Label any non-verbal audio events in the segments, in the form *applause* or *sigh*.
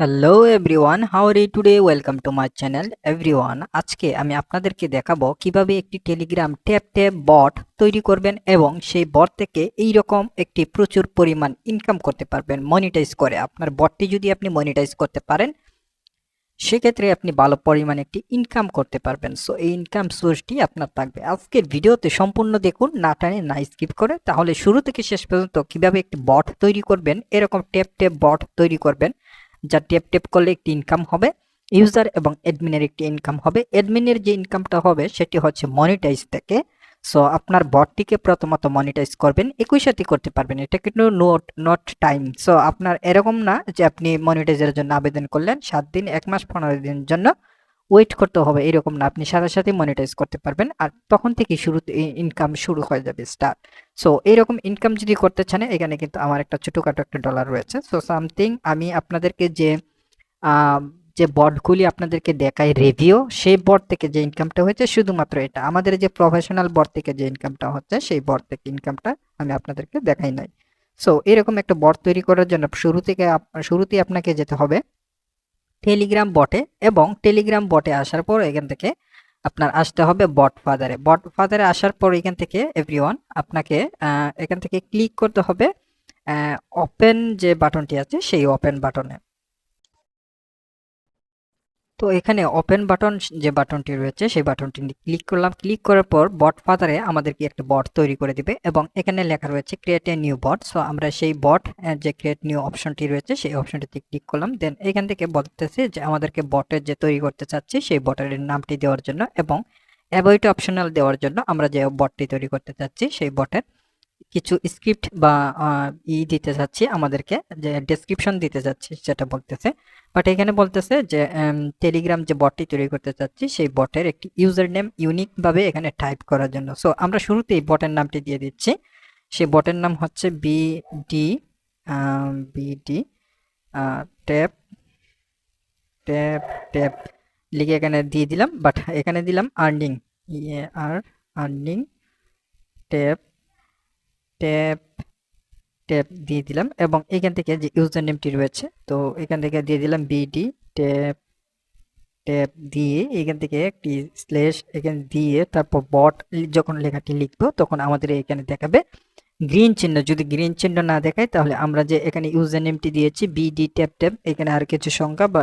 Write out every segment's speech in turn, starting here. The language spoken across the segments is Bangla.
Hello everyone how you today welcome to my channel everyone আজকে আমি আপনাদেরকে দেখাবো কীভাবে একটি টেলিগ্রাম ট্যাপ ট্যাপ বট তৈরি করবেন এবং সেই বট থেকে এই রকম একটি প্রচুর পরিমাণ ইনকাম করতে পারবেন মনিটাইজ করে। আপনার বটটি যদি আপনি মনিটাইজ করতে পারেন, সেক্ষেত্রে আপনি ভালো পরিমাণে একটি ইনকাম করতে পারবেন। সো এই ইনকাম সোর্সটি আপনার থাকবে। আজকের ভিডিওতে সম্পূর্ণ দেখুন, না টানে না স্কিপ করে। তাহলে শুরু থেকে শেষ পর্যন্ত কীভাবে একটি বট তৈরি করবেন, এরকম ট্যাপ ট্যাপ বট তৈরি করবেন যা টেপ টেপ করলে একটি ইনকাম হবে ইউজার এবং অ্যাডমিনের একটি ইনকাম হবে। অ্যাডমিনের যে ইনকামটা হবে, সেটি হচ্ছে মনিটাইজ থেকে। সো আপনার বটটিকে প্রথমত মনিটাইজ করবেন, একই সাথে করতে পারবেন। এটা কিন্তু নোট নট টাইম সো আপনার এরকম না যে আপনি মনিটাইজের জন্য আবেদন করলেন, সাত দিন, এক মাস, পনেরো দিনের জন্য। ওয়েট করতে হবে, এরকম না। আপনি সাথে সাথে মনিটাইজ করতে পারবেন আর তখন থেকে শুরু ইনকাম শুরু হয়ে যাবে স্টার সো এইরকম ইনকাম যদি করতে চান, এখানে কিন্তু আমার একটা ছোটোখাটো একটা ডলার রয়েছে। সো সামথিং আমি আপনাদেরকে যে যে বটগুলি আপনাদেরকে দেখাই রিভিউ সেই বট থেকে যে ইনকামটা হয়েছে, শুধুমাত্র এটা। আমাদের যে প্রফেশনাল বট থেকে যে ইনকামটা হচ্ছে, সেই বট থেকে ইনকামটা আমি আপনাদেরকে দেখাই নাই। সো এরকম একটা বট তৈরি করার জন্য শুরু থেকে শুরুতেই আপনাকে যেতে হবে। টেলিগ্রাম বটে এবং টেলিগ্রাম বটে আসার পর এখান থেকে আপনার আসতে হবে বট ফাদারে বট ফাদারে আসার পর এখান থেকে এভরিওয়ান আপনাকে এখান থেকে ক্লিক করতে হবে ওপেন যে বাটনটি আছে সেই ওপেন বাটনে তো এখানে ওপেন বাটন যে বাটনটি রয়েছে, সেই বাটনটি ক্লিক করলাম। ক্লিক করার পর বট ফাদারে আমাদেরকে একটা বট তৈরি করে দিবে এবং এখানে লেখা রয়েছে create a new bot so আমরা সেই বট যে ক্রিয়েট নিউ অপশনটি রয়েছে, সেই অপশনটিতে ক্লিক করলাম। দেন এখান থেকে বলতেছে যে আমাদেরকে বটের যে তৈরি করতে চাচ্ছি, সেই বটের নামটি দেওয়ার জন্য এবং অ্যাভয়েড অপশনাল দেওয়ার জন্য আমরা যে বটটি তৈরি করতে চাচ্ছি, সেই বটের কিছু স্ক্রিপ্ট বা ই দিতে চাচ্ছি আমাদেরকে, যে ডেসক্রিপশন দিতে চাচ্ছি সেটা বলতেছে। বাট এখানে বলতেছে যে টেলিগ্রাম যে বটটি তৈরি করতে চাচ্ছি, সেই বটের একটি ইউজার নেম ইউনিকভাবে এখানে টাইপ করার জন্য। সো আমরা শুরুতেই বটের নামটি দিয়ে দিচ্ছি। সেই বটের নাম হচ্ছে BD BD tap tap tap লিখে এখানে দিয়ে দিলাম বাট এখানে দিলাম আর্নিং ইয়ে আর আর্নিং ট্যাপ ট্যাপ ট্যাপ দিয়ে দিলাম এবং এখান থেকে যে ইউজার নেমটি রয়েছে, তো এখান থেকে দিয়ে দিলাম বিডি ট্যাপ ট্যাপ দিয়ে এখান থেকে একটি স্ল্যাশ এখানে দিয়ে তারপর বট যখন লেখাটি লিখব তখন আমাদের এখানে দেখাবে গ্রিন চিহ্ন। যদি গ্রিন চিহ্ন না দেখায় তাহলে আমরা যে এখানে ইউজার নেমটি দিয়েছি বিডি ট্যাপ ট্যাপ এখানে আর কিছু সংখ্যা বা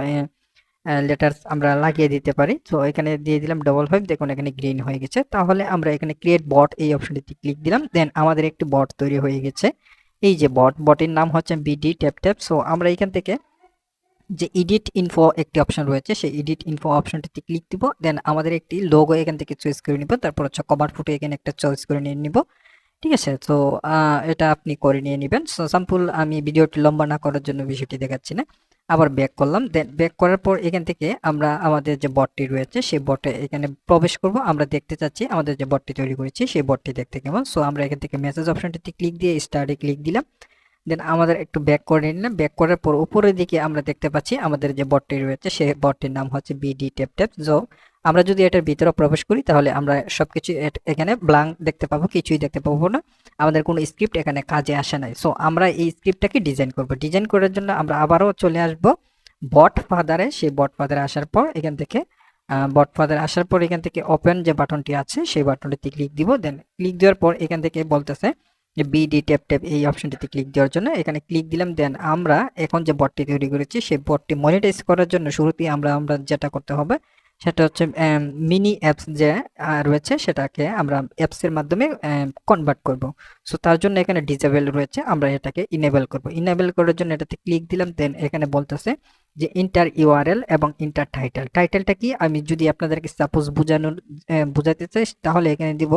লেটার্স আমরা লাগিয়ে দিতে পারি। তো এখানে দিয়ে দিলাম ডবল ফাইভ দেখুন এখানে গ্রিন হয়ে গেছে। তাহলে আমরা এখানে ক্রিয়েট বট এই অপশনটিতে ক্লিক দিলাম। দেন আমাদের একটি বট তৈরি হয়ে গেছে। এই যে বট বটের নাম হচ্ছে বিডি ট্যাপ ট্যাপ সো আমরা এখান থেকে যে এডিট ইনফো একটি অপশন রয়েছে, সেই এডিট ইনফো অপশনটিতে ক্লিক দিব। দেন আমাদের একটি লোগো এখান থেকে চয়েস করে নিব। তারপর হচ্ছে কভার ফুটে এখানে একটা চয়েস করে নিয়ে নিব। ঠিক আছে? তো এটা আপনি করে নিয়ে নেবেন। সো সাম্পল আমি ভিডিওটি লম্বা না করার জন্য বিষয়টি দেখাচ্ছি না। আবার ব্যাক করলাম। দেন ব্যাক করার পর এখান থেকে আমরা আমাদের যে বটটি রয়েছে, সেই বটে এখানে প্রবেশ করব। আমরা দেখতে চাচ্ছি আমাদের যে বটটি তৈরি করেছি, সেই বটটি দেখতে কেমন। সো আমরা এখান থেকে মেসেজ অপশনটিতে ক্লিক দিয়ে স্টার্টে ক্লিক দিলাম। দেন আমাদের একটু ব্যাক করে নিলাম ব্যাক করার পর উপরের দিকে আমরা দেখতে পাচ্ছি আমাদের যে বটটি রয়েছে, সেই বটটির নাম হচ্ছে বিডি ট্যাপ ট্যাপ সো আমরা যদি এটার ভিতরে প্রবেশ করি, তাহলে আমরা সবকিছু এখানে ব্লাঙ্ক দেখতে পাবো, কিছুই দেখতে পাবো না। আমাদের কোনো স্ক্রিপ্ট এখানে কাজে আসে নাই। সো আমরা এই স্ক্রিপ্টটাকে ডিজাইন করব। ডিজাইন করার জন্য আমরা আবারও চলে আসব বট ফাদারে সেই বট ফাদারে আসার পর এখান থেকে বট ফাদারে আসার পর এখান থেকে ওপেন যে বাটনটি আছে, সেই বাটনটিতে ক্লিক দিব। দেন ক্লিক দেওয়ার পর এখান থেকে বলতেছে যে বিডি ট্যাপ ট্যাপ এই অপশনটিতে ক্লিক দেওয়ার জন্য। এখানে ক্লিক দিলাম। দেন আমরা এখন যে বটটি তৈরি করেছি, সেই বটটি মনিটাইজ করার জন্য শুরুতেই আমরা আমরা যেটা করতে হবে সেটা হচ্ছে মিনি অ্যাপস যে রয়েছে সেটাকে আমরা অ্যাপসের মাধ্যমে কনভার্ট করব। সো তার জন্য এখানে ডিজেবল রয়েছে, আমরা এটাকে ইনেবল করব। ইনেবল করার জন্য এটাতে ক্লিক দিলাম দেন এখানে বলতেছে যে ইন্টার ইউআরএল এবং ইন্টার টাইটেল টাইটেলটা কি? আমি যদি আপনাদেরকে সাপোজ বোঝানোর বোঝাতে চাই, তাহলে এখানে দিব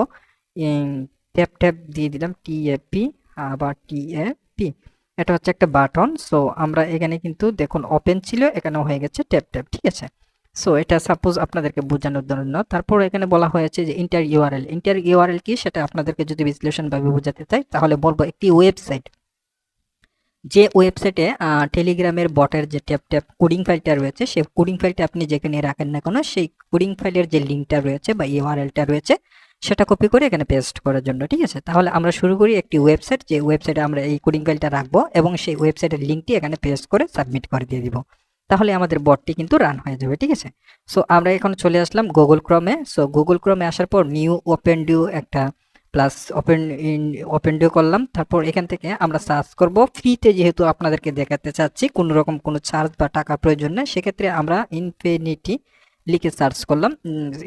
ট্যাপ ট্যাপ দিয়ে দিলাম টি টিএপি আবার টি টিএপি এটা হচ্ছে একটা বাটন সো আমরা এখানে কিন্তু দেখুন ওপেন ছিল এখানে হয়ে গেছে ট্যাপ ট্যাপ ঠিক আছে? সো এটা সাপোজ আপনাদেরকে বোঝানোর জন্য। তারপর এখানে বলা হয়েছে যে ইন্টার ইউআরএল ইন্টার ইউআরএল কি? সেটা আপনাদেরকে যদি বিশ্লেষণভাবে বোঝাতে চাই, তাহলে বলব একটি ওয়েবসাইট যে ওয়েবসাইটে টেলিগ্রামের বটের যে ট্যাপ ট্যাপ কোডিং ফাইলটা রয়েছে সেই কোডিং ফাইলটা আপনি যেখানে রাখেন না কোনো, সেই কোডিং ফাইলের যে লিঙ্কটা রয়েছে বা ইউআরএলটা রয়েছে, সেটা কপি করে এখানে পেস্ট করার জন্য, ঠিক আছে? তাহলে আমরা শুরু করি একটি ওয়েবসাইট যে ওয়েবসাইটে আমরা এই কোডিং ফাইলটা রাখব এবং সেই ওয়েবসাইটের লিঙ্কটি এখানে পেস্ট করে সাবমিট করে দিয়ে দিব। তাহলে আমাদের বটটি কিন্তু রান হয়ে যাবে, ঠিক আছে? সো আমরা এখন চলে আসলাম Google Chrome so Google Chrome আসার পর নিউ ওপেন ডিউ একটা plus open in open due করলাম। তারপর এখান থেকে আমরা সার্চ করব। ফ্রিতে যেহেতু আপনাদেরকে দেখাতে চাচ্ছি, কোনো রকম কোনো চার্জ বা টাকা প্রয়োজন নেই, সেক্ষেত্রে আমরা ইনফিনিটি লিখে সার্চ করলাম।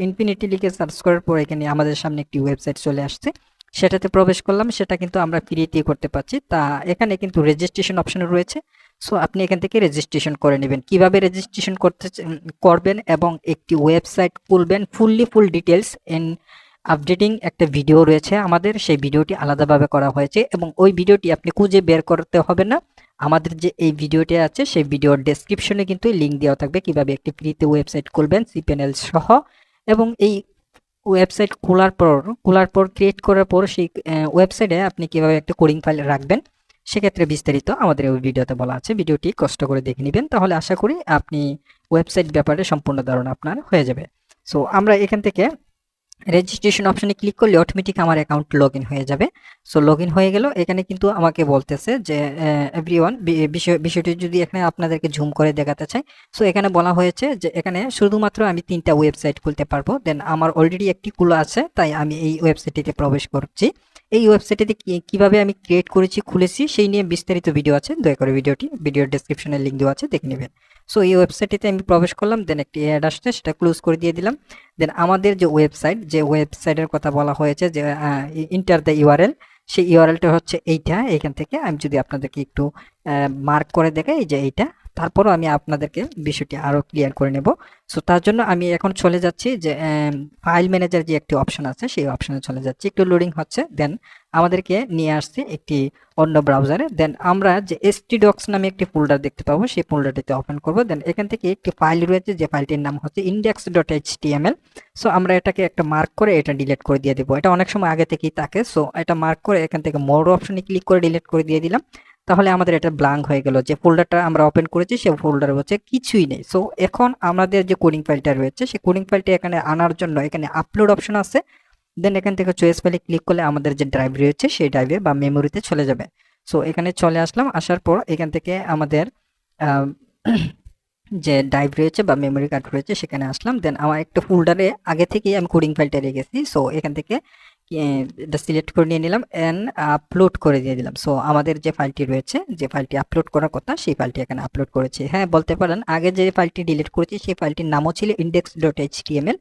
ইনফিনিটি লিখে সার্চ করার পর এখানে আমাদের সামনে একটি ওয়েবসাইট চলে আসছে। সেটাতে প্রবেশ করলাম। সেটা কিন্তু আমরা ফ্রিতে করতে পারছি। তা এখানে কিন্তু রেজিস্ট্রেশন অপশন রয়েছে। সো আপনি এখান থেকে রেজিস্ট্রেশন করে নেবেন। কীভাবে রেজিস্ট্রেশন করতে করবেন এবং একটি ওয়েবসাইট খুলবেন fully full details in updating একটা ভিডিও রয়েছে আমাদের। সেই ভিডিওটি আলাদাভাবে করা হয়েছে এবং ওই ভিডিওটি আপনি খুঁজে বের করতে হবে না। আমাদের যে এই ভিডিওটি আছে, সেই ভিডিওর ডেসক্রিপশনে কিন্তু লিঙ্ক দেওয়া থাকবে। কীভাবে একটি ফ্রিতে ওয়েবসাইট খুলবেন সিপিএনএল সহ। এবং এই ওয়েবসাইট খোলার পর খোলার পর ক্রিয়েট করার পর সেই ওয়েবসাইটে আপনি কীভাবে একটা কোডিং ফাইল রাখবেন সেক্ষেত্রে বিস্তারিত আমাদের ওই ভিডিওতে বলা আছে। ভিডিওটি কষ্ট করে দেখে নেবেন, তাহলে আশা করি আপনি ওয়েবসাইট ব্যাপারে সম্পূর্ণ ধারণা আপনার হয়ে যাবে। সো আমরা এখান থেকে রেজিস্ট্রেশন অপশনে ক্লিক করলে অটোমেটিক আমার অ্যাকাউন্ট লগ হয়ে যাবে। সো লগ হয়ে গেল। এখানে কিন্তু আমাকে বলতেছে যে এভরিওয়ান বিষয়, বিষয়টি যদি এখানে আপনাদেরকে ঝুম করে দেখাতে চাই সো এখানে বলা হয়েছে যে, এখানে শুধুমাত্র আমি তিনটা ওয়েবসাইট খুলতে পারব। দেন আমার অলরেডি একটি খোলা আছে, তাই আমি এই ওয়েবসাইটটিতে প্রবেশ করছি। এই ওয়েবসাইটটিতে কীভাবে আমি ক্রিয়েট করেছি, খুলেছি, সেই নিয়ে বিস্তারিত ভিডিও আছে। দয়া করে ভিডিওটি ভিডিওর ডেসক্রিপশনে লিঙ্ক দেওয়া আছে, দেখে নেবেন। সো এই ওয়েবসাইটটিতে আমি প্রবেশ করলাম দেন একটি অ্যাড আসছে, সেটা ক্লোজ করে দিয়ে দিলাম। দেন আমাদের যে ওয়েবসাইট যে ওয়েবসাইটের কথা বলা হয়েছে যে ইন্টার দ্য ইউআরএল সেই ইউআরএলটা হচ্ছে এইটা। এখান থেকে আমি যদি আপনাদেরকে একটু মার্ক করে দেখাই যে এইটা। তারপরও আমি আপনাদেরকে বিষয়টি আরও ক্লিয়ার করে নেব। সো তার জন্য আমি এখন চলে যাচ্ছি যে ফাইল ম্যানেজার যে একটি অপশন আছে, সেই অপশনে চলে যাচ্ছি। একটু লোডিং হচ্ছে দেন আমাদেরকে নিয়ে আসছে একটি অন্য ব্রাউজারে দেন আমরা যে এসটি ডক্স নামে একটি ফোল্ডার দেখতে পাবো, সেই ফোল্ডারটিতে ওপেন করব। দেন এখান থেকে একটি ফাইল রয়েছে, যে ফাইলটির নাম হচ্ছে ইন্ডেক্স ডট এইচটিএমএল সো আমরা এটাকে একটা মার্ক করে এটা ডিলিট করে দিয়ে দেবো। এটা অনেক সময় আগে থেকেই থাকে। সো এটা মার্ক করে এখান থেকে মোর অপশনে ক্লিক করে ডিলিট করে দিয়ে দিলাম। তাহলে আমাদের এটা ব্লাঙ্ক হয়ে গেল যে ফোল্ডারটা আমরা ওপেন করেছি সেই ফোল্ডার হচ্ছে কিছুই নেই। সো এখন আমাদের যে কোডিং ফাইলটা রয়েছে সেই কোডিং ফাইলটা এখানে আনার জন্য এখানে আপলোড অপশন আছে। দেন এখান থেকে চয়েস ফাইলে ক্লিক করলে আমাদের যে ড্রাইভ রয়েছে, সেই ড্রাইভে বা মেমোরিতে চলে যাবে। সো এখানে চলে আসলাম, আসার পর এখান থেকে আমাদের *clears throat* যে ড্রাইভ রয়েছে বা মেমোরি কার্ড রয়েছে, সেখানে আসলাম। দেন আমার একটা ফোল্ডারে আগে থেকেই আমি কোডিং ফাইলটা রেখেছি। সো এখান থেকে এটা সিলেক্ট করে নিয়ে নিলাম অ্যান্ড আপলোড করে দিয়ে দিলাম। সো আমাদের যে ফাইলটি রয়েছে, যে ফাইলটি আপলোড করার কথা, সেই ফাইলটি এখানে আপলোড করেছি। হ্যাঁ বলতে পারেন, আগে যে ফাইলটি ডিলিট করেছি, সেই ফাইলটির নামও ছিল ইন্ডেক্স ডট এইচটিএমএল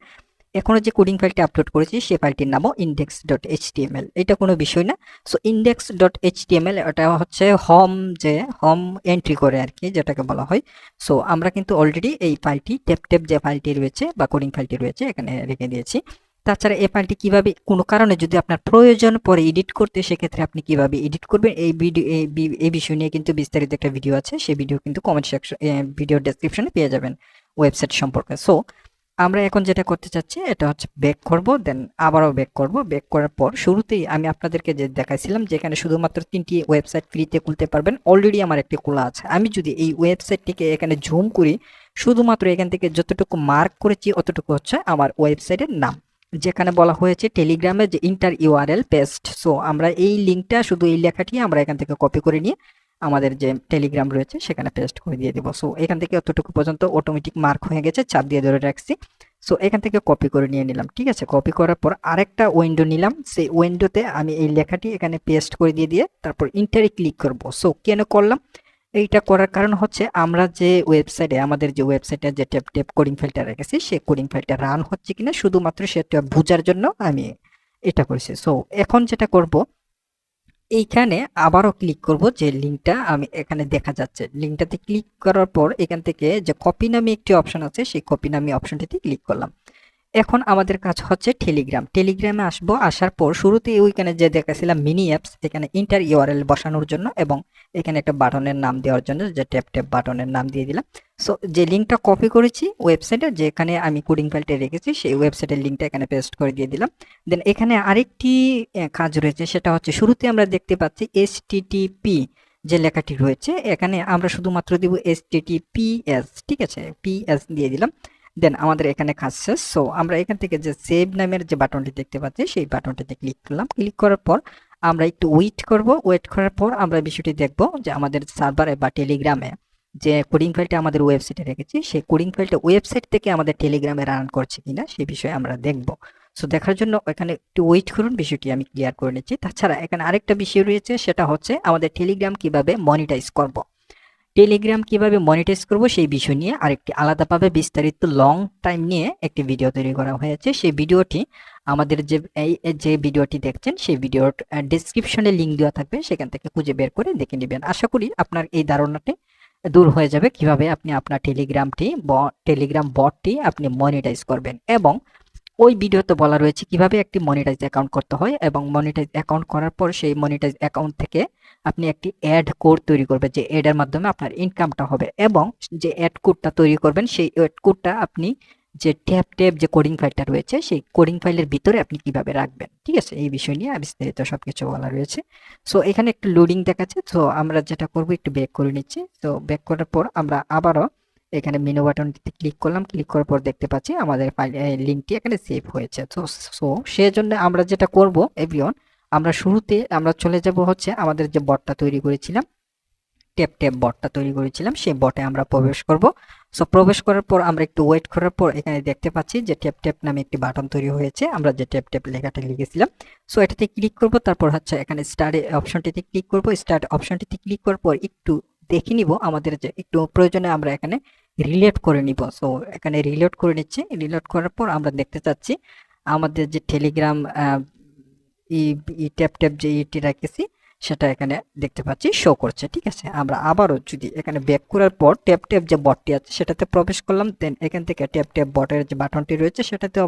এখনও যে কোডিং ফাইলটি আপলোড করেছি, সেই ফাইলটির নামও ইন্ডেক্স ডট এইচ এইচটিএমএল এটা কোনো বিষয় না। So index dot H HTML এটা হচ্ছে হোম যে হোম এন্ট্রি করে আর কি, যেটাকে বলা হয়। সো আমরা কিন্তু অলরেডি এই ফাইলটি টেপ টেপ যে ফাইলটি রয়েছে বা কোডিং ফাইলটি রয়েছে, এখানে রেখে দিয়েছি। তাছাড়া এই ফাইলটি কীভাবে, কোনো কারণে যদি আপনার প্রয়োজন পরে এডিট করতে, সেক্ষেত্রে আপনি কীভাবে এডিট করবেন? এই ভিডিও এই বিষয় নিয়ে কিন্তু বিস্তারিত একটা ভিডিও আছে। সেই ভিডিও কিন্তু কমেন্ট সেকশন ভিডিও ডেসক্রিপশনে পেয়ে যাবেন ওয়েবসাইট সম্পর্কে। সো আমরা এখন যেটা করতে চাচ্ছি, এটা হচ্ছে ব্যাক করব দেন আবারও ব্যাক করব। ব্যাক করার পর শুরুতেই আমি আপনাদেরকে যে দেখাইছিলাম, যেখানে শুধুমাত্র তিনটি ওয়েবসাইট ফ্রিতে খুলতে পারবেন অলরেডি আমার একটি খোলা আছে। আমি যদি এই ওয়েবসাইটটিকে এখানে জুম করি, শুধুমাত্র এখান থেকে যতটুকু মার্ক করেছি, অতটুকু হচ্ছে আমার ওয়েবসাইটের নাম। যেখানে বলা হয়েছে টেলিগ্রামে যে ইন্টার ইউআরএল পেস্ট সো আমরা এই লিঙ্কটা শুধু এই লেখাটি আমরা এখান থেকে কপি করে নিয়ে আমাদের যে টেলিগ্রাম রয়েছে সেখানে পেস্ট করে দিয়ে দেবো। সো এখান থেকে অতটুকু পর্যন্ত অটোমেটিক মার্ক হয়ে গেছে, চাপ দিয়ে ধরে রাখছি। সো এখান থেকে কপি করে নিয়ে নিলাম, ঠিক আছে? কপি করার পর আরেকটা উইন্ডো নিলাম। সেই উইন্ডোতে আমি এই লেখাটি এখানে পেস্ট করে দিয়ে দিয়ে তারপর ইন্টারে ক্লিক করব। সো কেন করলাম? এইটা করার কারণ হচ্ছে আমরা যে ওয়েবসাইটে আমাদের যে ওয়েবসাইটে যে টেপ টেপ কোডিং ফাইলটা রেখেছি, সেই কোডিং ফাইলটা রান হচ্ছে কিনা শুধুমাত্র সেটা বোঝার জন্য আমি এটা করেছি। সো এখন যেটা করব, এইখানে আবারও ক্লিক করব যে লিঙ্কটা আমি এখানে দেখা যাচ্ছে। লিঙ্কটাতে ক্লিক করার পর এখান থেকে যে কপি নামে একটি অপশন আছে, সেই কপি নামে অপশনটিতে ক্লিক করলাম। এখন আমাদের কাজ হচ্ছে টেলিগ্রাম টেলিগ্রামে আসব, আসার পর শুরুতে ওইখানে যে দেখাছিলাম মিনি অ্যাপস এখানে ইন্টার ইউআরএল বসানোর জন্য এবং এখানে একটা বাটনের নাম দেওয়ার জন্য যে ট্যাপ ট্যাপ বাটনের নাম দিয়ে দিলাম। সো যে লিঙ্কটা কপি করেছি ওয়েবসাইটে যেখানে আমি কোডিং ফাইলটা রেখেছি, সেই ওয়েবসাইটের লিঙ্কটা এখানে পেস্ট করে দিয়ে দিলাম। দেন এখানে আরেকটি কাজ রয়েছে, সেটা হচ্ছে শুরুতে আমরা দেখতে পাচ্ছি এস যে লেখাটি রয়েছে, এখানে আমরা শুধুমাত্র দিব এস ঠিক আছে? পিএস দিয়ে দিলাম। দেন আমাদের এখানে কাজ শেষ। সো আমরা এখান থেকে যে সেভ নামের যে বাটনটি দেখতে পাচ্ছি, সেই বাটনটিতে ক্লিক করলাম। ক্লিক করার পর আমরা একটু ওয়েট করব। ওয়েট করার পর আমরা বিষয়টি দেখব যে আমাদের সার্ভারে বা টেলিগ্রামে যে কোডিং ফাইলটা আমাদের ওয়েবসাইটে রেখেছি, সেই কোডিং ফাইলটা ওয়েবসাইট থেকে আমাদের টেলিগ্রামে রান করছে কিনা সেই বিষয়ে আমরা দেখব। সো দেখার জন্য এখানে একটু ওয়েট করুন, বিষয়টি আমি ক্লিয়ার করে নিচ্ছি। তাছাড়া এখানে আরেকটা বিষয় রয়েছে, সেটা হচ্ছে আমাদের টেলিগ্রাম কীভাবে মনিটাইজ করব। টেলিগ্রাম কীভাবে মনিটাইজ করব সেই বিষয় নিয়ে আরেকটি আলাদাভাবে বিস্তারিত লং টাইম নিয়ে একটি ভিডিও তৈরি করা হয়েছে। সেই ভিডিওটি আমাদের যে, এই, যে ভিডিওটি দেখছেন, সেই ভিডিওর ডিসক্রিপশনে লিঙ্ক দেওয়া থাকবে, সেখান থেকে খুঁজে বের করে দেখে নেবেন। আশা করি আপনার এই ধারণাটি দূর হয়ে যাবে। কীভাবে আপনি আপনার টেলিগ্রামটি টেলিগ্রাম বটটি আপনি মনিটাইজ করবেন এবং ওই ভিডিওতে বলা রয়েছে কীভাবে একটি মনিটাইজ অ্যাকাউন্ট করতে হয় এবং মনিটাইজ অ্যাকাউন্ট করার পর সেই মনিটাইজ অ্যাকাউন্ট থেকে আপনি একটি অ্যাড কোড তৈরি করবেন, যে অ্যাডের মাধ্যমে আপনার ইনকামটা হবে এবং যে অ্যাড কোডটা তৈরি করবেন, সেই অ্যাড কোডটা আপনি যে ট্যাপ ট্যাপ যে কোডিং ফাইলটা রয়েছে, সেই কোডিং ফাইলের ভিতরে আপনি কীভাবে রাখবেন, ঠিক আছে? এই বিষয় নিয়ে বিস্তারিত সব কিছু বলা রয়েছে। সো এখানে একটু লোডিং দেখাচ্ছে। তো আমরা যেটা করব, একটু ব্যাক করে নিচ্ছি। তো ব্যাক করার পর আমরা আবারও এখানে মেনু বাটনটিতে ক্লিক করলাম ক্লিক করার পর দেখতে পাচ্ছি আমাদের লিঙ্কটি এখানে সেভ হয়েছে। তো সো সেজন্য আমরা যেটা করব এভরিওয়ান আমরা শুরুতে আমরা চলে যাব হচ্ছে আমাদের যে বটটা তৈরি করেছিলাম ট্যাপ ট্যাপ বটটা তৈরি করেছিলাম, সেই বটে আমরা প্রবেশ করব। সো প্রবেশ করার পর আমরা একটু ওয়েট করার পর এখানে দেখতে পাচ্ছি যে ট্যাপ ট্যাপ নামে একটি বাটন তৈরি হয়েছে, আমরা যে ট্যাপ ট্যাপ লেখাটা লিখেছিলাম। সো এটাতে ক্লিক করব, তারপর হচ্ছে এখানে স্টার্ট অপশনটিতে ক্লিক করব। স্টার্ট অপশনটিতে ক্লিক করার পর একটু দেখে নিব, আমাদের যে একটু প্রয়োজনে আমরা এখানে রিলেট করে নিব। সো এখানে রিলেট করে নিচ্ছি। রিলেট করার পর আমরা দেখতে চাচ্ছি, আমাদের যে টেলিগ্রাম ই ট্যাপ ট্যাপ যে ইটি রাখেছি সেটা এখানে দেখতে পাচ্ছি শো করছে। ঠিক আছে? আমরা আবারও যদি এখানে ব্যাক করার পর ট্যাপ ট্যাপ যে বটটি আছে, সেটাতে প্রবেশ করলাম দেন এখান থেকে ট্যাপ ট্যাপ বটের যে বাটনটি রয়েছে সেটাতে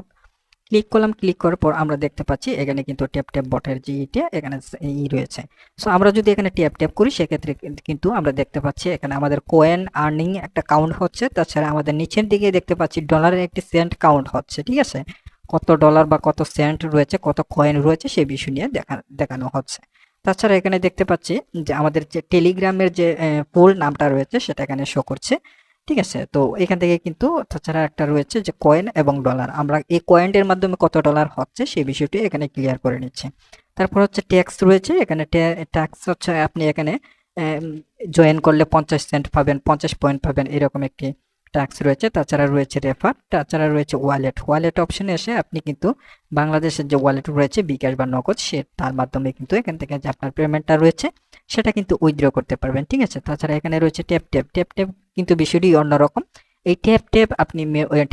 ক্লিক করলাম ক্লিক করার পর আমরা দেখতে পাচ্ছি এখানে কিন্তু ট্যাপ ট্যাপ বটের যে ইটা, এখানে ই রয়েছে। সো আমরা যদি এখানে ট্যাপ ট্যাপ করি, সেক্ষেত্রে কিন্তু আমরা দেখতে পাচ্ছি এখানে আমাদের কোয়েন আর্নিং একটা কাউন্ট হচ্ছে। তাছাড়া আমাদের নিচের দিকে দেখতে পাচ্ছি ডলারের একটি সেন্ট কাউন্ট হচ্ছে, ঠিক আছে? কত ডলার বা কত সেন্ট রয়েছে, কত কয়েন রয়েছে সেই বিষয় নিয়ে দেখা, দেখানো হচ্ছে। তাছাড়া এখানে দেখতে পাচ্ছি যে আমাদের যে টেলিগ্রামের যে ফুল নামটা রয়েছে, সেটা এখানে শো করছে। ঠিক আছে? তো এখান থেকে কিন্তু তাছাড়া একটা রয়েছে যে কয়েন এবং ডলার আমরা এই কয়েনের মাধ্যমে কত ডলার হচ্ছে সেই বিষয়টি এখানে ক্লিয়ার করে নিচ্ছি। তারপর হচ্ছে ট্যাক্স রয়েছে। এখানে ট্যাক্স হচ্ছে আপনি এখানে জয়েন করলে পঞ্চাশ সেন্ট পাবেন, পঞ্চাশ পয়েন্ট পাবেন, এরকম একটি ট্যাক্স রয়েছে। তাছাড়া রয়েছে রেফার তাছাড়া রয়েছে ওয়ালেট ওয়ালেট অপশনে এসে আপনি কিন্তু বাংলাদেশের যে ওয়ালেট রয়েছে, বিকাশ বা নগদ, সে তার মাধ্যমে কিন্তু এখান থেকে যে আপনার পেমেন্টটা রয়েছে, সেটা কিন্তু উইথড্র করতে পারবেন। ঠিক আছে? তাছাড়া এখানে রয়েছে ট্যাপ ট্যাপ ট্যাপ ট্যাপ কিন্তু বিষয়টি অন্যরকম এই ট্যাপ ট্যাপ আপনি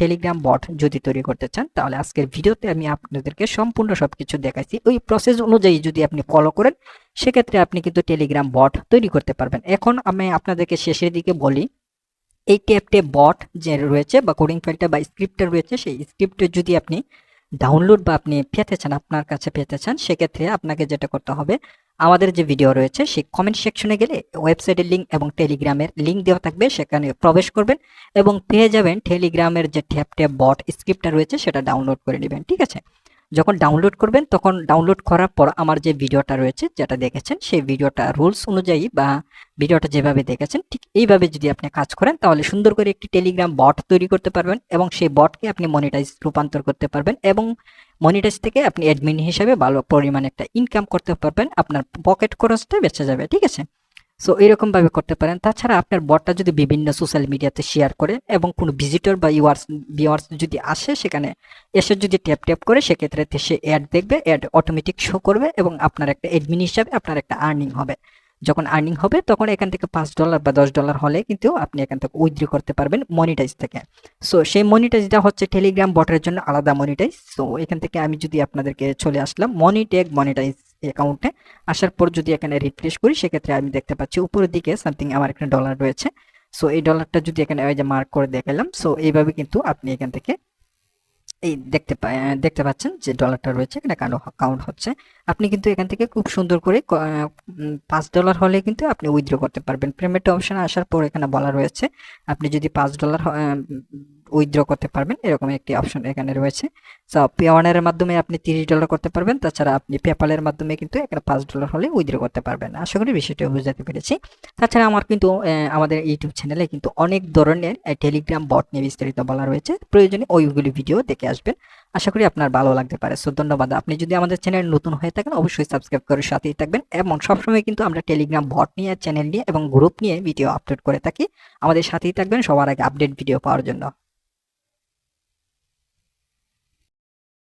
টেলিগ্রাম বট যদি তৈরি করতে চান, তাহলে আজকের ভিডিওতে আমি আপনাদেরকে সম্পূর্ণ সব কিছু দেখাইছি। ওই প্রসেস অনুযায়ী যদি আপনি ফলো করেন, সেক্ষেত্রে আপনি কিন্তু টেলিগ্রাম বট তৈরি করতে পারবেন। এখন আমি আপনাদেরকে শেষের দিকে বলি, এই ট্যাপটে বট যে রয়েছে বা কোডিং ফাইলটা বা স্ক্রিপ্টটা রয়েছে, সেই স্ক্রিপ্টে যদি আপনি ডাউনলোড বা আপনি পেতে চান আপনার কাছে পেতে চান সেক্ষেত্রে আপনাকে যেটা করতে হবে, আমাদের যে ভিডিও রয়েছে, সেই কমেন্ট সেকশনে গেলে ওয়েবসাইটের লিঙ্ক এবং টেলিগ্রামের লিঙ্ক দেওয়া থাকবে, সেখানে প্রবেশ করবেন এবং পেয়ে যাবেন টেলিগ্রামের যে ট্যাপ ট্যাপ বট স্ক্রিপ্টটা রয়েছে, সেটা ডাউনলোড করে নেবেন, ঠিক আছে? যখন ডাউনলোড করবেন, তখন ডাউনলোড করার পর আমার যে ভিডিওটা রয়েছে, যেটা দেখেছেন, সেই ভিডিওটা রুলস অনুযায়ী বা ভিডিওটা যেভাবে দেখেছেন, ঠিক এইভাবে যদি আপনি কাজ করেন, তাহলে সুন্দর করে একটি টেলিগ্রাম বট তৈরি করতে পারবেন এবং সেই বটকে আপনি মনিটাইজ রূপান্তর করতে পারবেন এবং মনিটাইজ থেকে আপনি অ্যাডমিন হিসেবে ভালো পরিমাণে একটা ইনকাম করতে পারবেন। আপনার পকেট খরচটা বেঁচে যাবে, ঠিক আছে? সো এরকমভাবে করতে পারেন। তাছাড়া আপনার বটটা যদি বিভিন্ন সোশ্যাল মিডিয়াতে শেয়ার করেন এবং কোনো ভিজিটর বা ইউয়ার্স ভিওয়ার্স যদি আসে সেখানে, এসে যদি ট্যাপ ট্যাপ করে, সেক্ষেত্রে সে অ্যাড দেখবে অ্যাড অটোমেটিক শো করবে এবং আপনার একটা অ্যাডমিন হিসাবে আপনার একটা আর্নিং হবে। যখন আর্নিং হবে, তখন এখান থেকে পাঁচ ডলার বা দশ ডলার হলে কিন্তু আপনি এখান থেকে উইথড্র করতে পারবেন মনিটাইজ থেকে। সো সেই মনিটাইজটা হচ্ছে টেলিগ্রাম বটের জন্য আলাদা মনিটাইজ সো এখান থেকে আমি যদি আপনাদেরকে চলে আসলাম মনিটেক মনিটাইজ অ্যাকাউন্টে আসার পর যদি এখানে রিফ্রেশ করি, সেক্ষেত্রে আমি দেখতে পাচ্ছি উপরের দিকে সামথিং আমার এখানে ডলার রয়েছে। সো এই ডলারটা যদি এখানে ওই যে মার্ক করে দেখালাম সো এইভাবে কিন্তু আপনি এখান থেকে এই দেখতে দেখতে পাচ্ছেন যে ডলারটা রয়েছে, এখানে কাউন্ট হচ্ছে। আপনি কিন্তু এখান থেকে খুব সুন্দর করে পাঁচ ডলার হলে কিন্তু আপনি উইথড্র করতে পারবেন। পেমেন্ট অপশন আসার পর এখানে বলা রয়েছে, আপনি যদি পাঁচ ডলার উইথড্র করতে পারবেন, এরকম একটি অপশন এখানে রয়েছে। সো পেওয়ানের মাধ্যমে আপনি তিরিশ ডলার করতে পারবেন, তাছাড়া আপনি পেপালের মাধ্যমে কিন্তু এখানে পাঁচ ডলার হলে উইথড্র করতে পারবেন। আশা করি বিষয়টা বুঝাতে পেরেছি। তাছাড়া আমার কিন্তু আমাদের ইউটিউব চ্যানেলে কিন্তু অনেক ধরনের টেলিগ্রাম বট নিয়ে বিস্তারিত বলা রয়েছে। প্রয়োজনে ওইগুলি ভিডিও দেখে আসবেন। আশা করি আপনার ভালো লাগতে পারে। সো ধন্যবাদ। আপনি যদি আমাদের চ্যানেল নতুন হয়ে থাকেন, অবশ্যই সাবস্ক্রাইব করে সাথেই থাকবেন এবং সবসময় কিন্তু আমরা টেলিগ্রাম বট নিয়ে চ্যানেল নিয়ে এবং গ্রুপ নিয়ে ভিডিও আপলোড করে থাকি। আমাদের সাথেই থাকবেন, সবার আগে আপডেট ভিডিও পাওয়ার জন্য।